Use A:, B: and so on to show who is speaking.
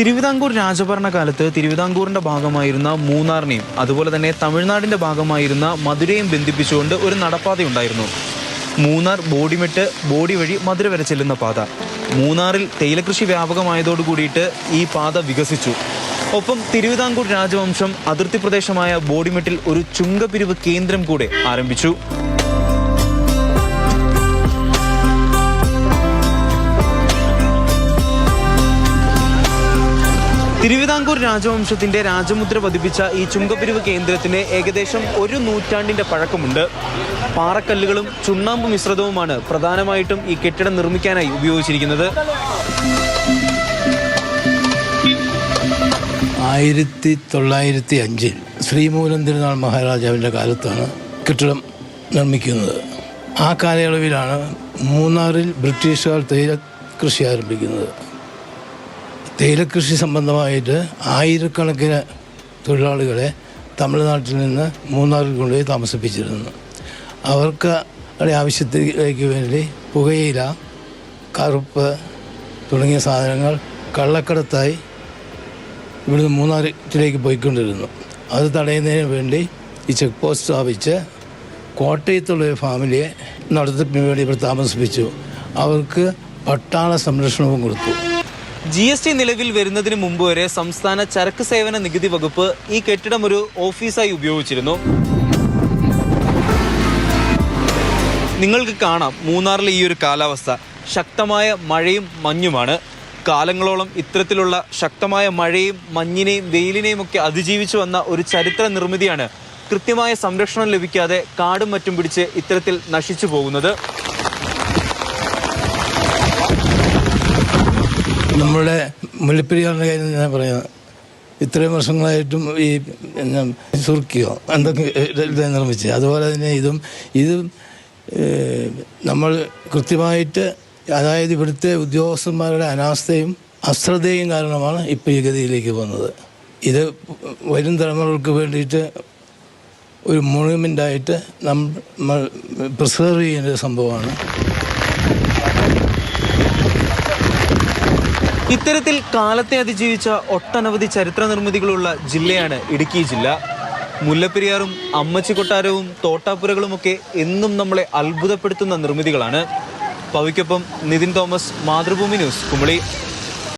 A: തിരുവിതാംകൂർ രാജഭരണകാലത്ത് തിരുവിതാംകൂറിന്റെ ഭാഗമായിരുന്ന മൂന്നാറിനെയും അതുപോലെ തന്നെ തമിഴ്നാടിന്റെ ഭാഗമായിരുന്ന മധുരയും ബന്ധിപ്പിച്ചുകൊണ്ട് ഒരു നടപ്പാതയുണ്ടായിരുന്നു. മൂന്നാർ ബോഡിമെട്ട് ബോഡി വഴി മധുര വരെ ചെല്ലുന്ന പാത. മൂന്നാറിൽ തേയിലകൃഷി വ്യാപകമായതോടു കൂടിയിട്ട് ഈ പാത വികസിച്ചു. ഒപ്പം തിരുവിതാംകൂർ രാജവംശം അതിർത്തി പ്രദേശമായ ബോഡിമെട്ടിൽ ഒരു ചുങ്കപിരിവ് കേന്ദ്രം കൂടെ ആരംഭിച്ചു. തിരുവിതാംകൂർ രാജവംശത്തിന്റെ രാജമുദ്ര പതിപ്പിച്ച ഈ ചുങ്കപ്പിരിവ് കേന്ദ്രത്തിന് ഏകദേശം ഒരു നൂറ്റാണ്ടിന്റെ പഴക്കമുണ്ട്. പാറക്കല്ലുകളും ചുണ്ണാമ്പ് മിശ്രിതവുമാണ് പ്രധാനമായിട്ടും ഈ കെട്ടിടം നിർമ്മിക്കാനായി ഉപയോഗിച്ചിരിക്കുന്നത്.
B: ആയിരത്തി തൊള്ളായിരത്തി അഞ്ചിൽ ശ്രീമൂലം തിരുനാൾ മഹാരാജാവിന്റെ കാലത്താണ് കെട്ടിടം നിർമ്മിക്കുന്നത്. ആ കാലയളവിലാണ് മൂന്നാറിൽ ബ്രിട്ടീഷുകാർ തേയില കൃഷി ആരംഭിക്കുന്നത്. തേയിലക്കൃഷി സംബന്ധമായിട്ട് ആയിരക്കണക്കിന് തൊഴിലാളികളെ തമിഴ്നാട്ടിൽ നിന്ന് മൂന്നാറിൽ കൊണ്ടുപോയി താമസിപ്പിച്ചിരുന്നു. അവർക്ക് ആവശ്യത്തിലേക്ക് വേണ്ടി പുകയില കറുപ്പ് തുടങ്ങിയ സാധനങ്ങൾ കള്ളക്കടത്തായി ഇവിടുന്ന് മൂന്നാറിലേക്ക് പോയിക്കൊണ്ടിരുന്നു. അത് തടയുന്നതിന് വേണ്ടി ഈ ചെക്ക് പോസ്റ്റ് സ്ഥാപിച്ച് കോട്ടയത്തുള്ള ഒരു ഫാമിലിയെ നടത്തിപ്പിന് വേണ്ടി ഇവർ താമസിപ്പിച്ചു. അവർക്ക് പട്ടാള സംരക്ഷണവും കൊടുത്തു.
A: ജി എസ് ടി നിലവിൽ വരുന്നതിന് മുമ്പ് വരെ സംസ്ഥാന ചരക്ക് സേവന നികുതി വകുപ്പ് ഈ കെട്ടിടം ഒരു ഓഫീസായി ഉപയോഗിച്ചിരുന്നു. നിങ്ങൾക്ക് കാണാം മൂന്നാറിലെ ഈ ഒരു കാലാവസ്ഥ. ശക്തമായ മഴയും മഞ്ഞുമാണ്. കാലങ്ങളോളം ഇത്തരത്തിലുള്ള ശക്തമായ മഴയും മഞ്ഞിനെയും വെയിലിനെയും ഒക്കെ അതിജീവിച്ചു വന്ന ഒരു ചരിത്ര നിർമ്മിതിയാണ് കൃത്യമായ സംരക്ഷണം ലഭിക്കാതെ കാടും മറ്റും പിടിച്ച് ഇത്തരത്തിൽ നശിച്ചു പോകുന്നത്.
B: നമ്മുടെ മുല്ലപ്പെരിയാറിന്റെ ഞാൻ പറയുന്നത് ഇത്രയും വർഷങ്ങളായിട്ടും ഈ സുർക്കിയോ എന്തൊക്കെ നിർമ്മിച്ച്. അതുപോലെ തന്നെ ഇതും ഇതും നമ്മൾ കൃത്യമായിട്ട് അതായത് ഇവിടുത്തെ ഉദ്യോഗസ്ഥന്മാരുടെ അനാസ്ഥയും അശ്രദ്ധയും കാരണമാണ് ഇപ്പോൾ ഈ ഗതിയിലേക്ക് പോകുന്നത്. ഇത് വരും തലമുറകൾക്ക് വേണ്ടിയിട്ട് ഒരു മോണുമെന്റായിട്ട് നമ്മൾ പ്രിസർവ് ചെയ്യേണ്ട സംഭവമാണ്.
A: ഇത്തരത്തിൽ കാലത്തെ അതിജീവിച്ച ഒട്ടനവധി ചരിത്ര നിർമ്മിതികളുള്ള ജില്ലയാണ് ഇടുക്കി ജില്ല. മുല്ലപ്പെരിയാറും അമ്മച്ചി കൊട്ടാരവും തോട്ടാപ്പുരകളുമൊക്കെ എന്നും നമ്മളെ അത്ഭുതപ്പെടുത്തുന്ന നിർമ്മിതികളാണ്. പവിക്കൊപ്പം നിതിൻ തോമസ് മാതൃഭൂമി ന്യൂസ് കുമളി.